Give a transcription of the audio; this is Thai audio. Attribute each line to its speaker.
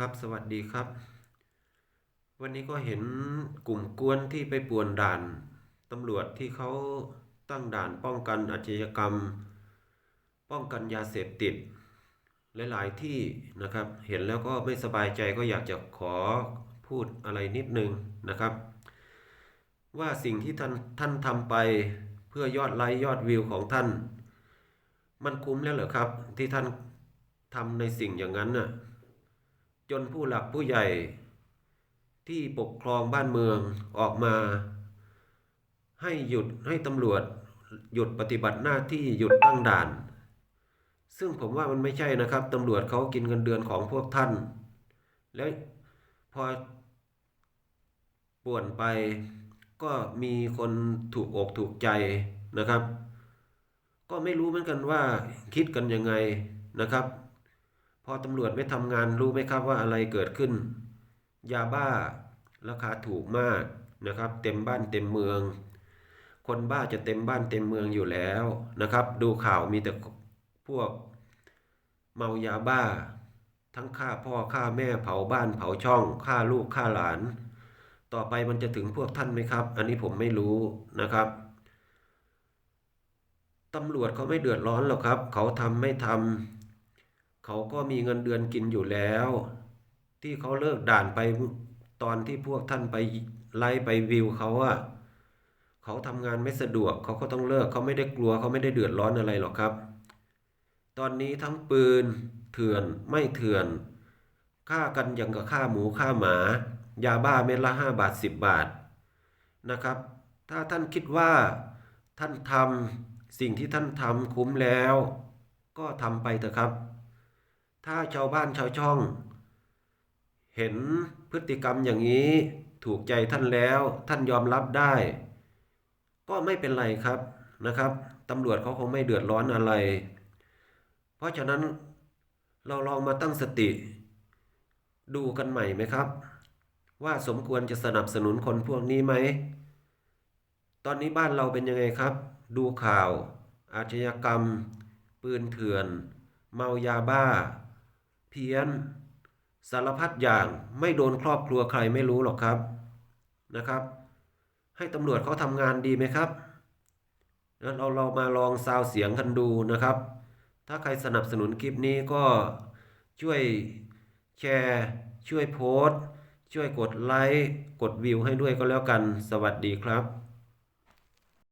Speaker 1: ครับ สวัสดีครับ วันนี้ก็เห็นกลุ่มกวนที่ไปป่วนด่านตำรวจที่เขาตั้งด่านป้องกันอาชญากรรม ป้องกันยาเสพติด หลายๆที่นะครับ เห็นแล้วก็ไม่สบายใจก็อยากจะขอพูดอะไรนิดนึงนะครับ ว่าสิ่งที่ท่านท่านทำไปเพื่อยอดไลค์ยอดวิวของท่าน มันคุ้มแล้วเหรอครับ ที่ท่านทำในสิ่งอย่างนั้นน่ะ จนผู้หลักผู้ใหญ่ ที่ปกครองบ้านเมืองออกมา ให้หยุดให้ตำรวจ หยุดปฏิบัติหน้าที่หยุดตั้งด่าน ซึ่งผมว่ามันไม่ใช่นะครับตำรวจเขากินเงินเดือนของพวกท่าน แล้วพอป่วนไปก็มีคนถูกอกถูกใจนะครับ ก็ไม่รู้เหมือนกันว่าคิดกันยังไงนะครับ พอตำรวจไม่ทำงานรู้ไหมครับว่าอะไรเกิดขึ้น ยาบ้า ราคาถูกมากนะครับ เต็มบ้านเต็มเมือง คนบ้าจะเต็มบ้านเต็มเมืองอยู่แล้วนะครับ ดูข่าวมีแต่พวกเมายาบ้า ทั้งฆ่าพ่อฆ่าแม่เผาบ้านเผาช่องฆ่าลูกฆ่าหลาน ต่อไปมันจะถึงพวกท่านไหมครับ อันนี้ผมไม่รู้นะครับตำรวจเขาไม่เดือดร้อนหรอกครับ เขาทำไม่ทำ เขาก็มีเงินเดือนกินอยู่แล้ว ที่เขาเลิกด่านไปตอนที่พวกท่านไปไล่ไปวิวเขาอะเขาทำงานไม่สะดวกเขาก็ต้องเลิกเขาไม่ได้กลัวเขาไม่ได้เดือดร้อนอะไรหรอกครับ ตอนนี้ทั้งปืนเถื่อนไม่เถื่อนฆ่ากันอย่างกับฆ่าหมูฆ่าหมา ยาบ้าเม็ดละห้าบาทสิบบาทนะครับ ถ้าท่านคิดว่าท่านทำสิ่งที่ท่านทำคุ้มแล้ว ก็ทำไปเถอะครับ ถ้าชาวบ้านชาวช่อง เห็นพฤติกรรมอย่างนี้ ถูกใจท่านแล้วท่านยอมรับได้ ก็ไม่เป็นไรครับนะครับตำรวจเขาคงไม่เดือดร้อนอะไร เพราะฉะนั้นเราลองมาตั้งสติ ดูกันใหม่ไหมครับ ว่าสมควรจะสนับสนุนคนพวกนี้ไหม ตอนนี้บ้านเราเป็นยังไงครับ ดูข่าว อาชญากรรม ปืนเถื่อน เมายาบ้า พี้ยน สารพัดอย่างไม่โดนครอบครัวใครไม่รู้หรอกครับนะครับ ให้ตำรวจเขาทำงานดีไหมครับแล้วเราเรามาลองซาวเสียงกันดูนะครับ ถ้าใครสนับสนุนคลิปนี้ก็ช่วยแชร์ ช่วยโพสต์ ช่วยกดไลค์ กดวิวให้ด้วยก็แล้วกัน สวัสดีครับ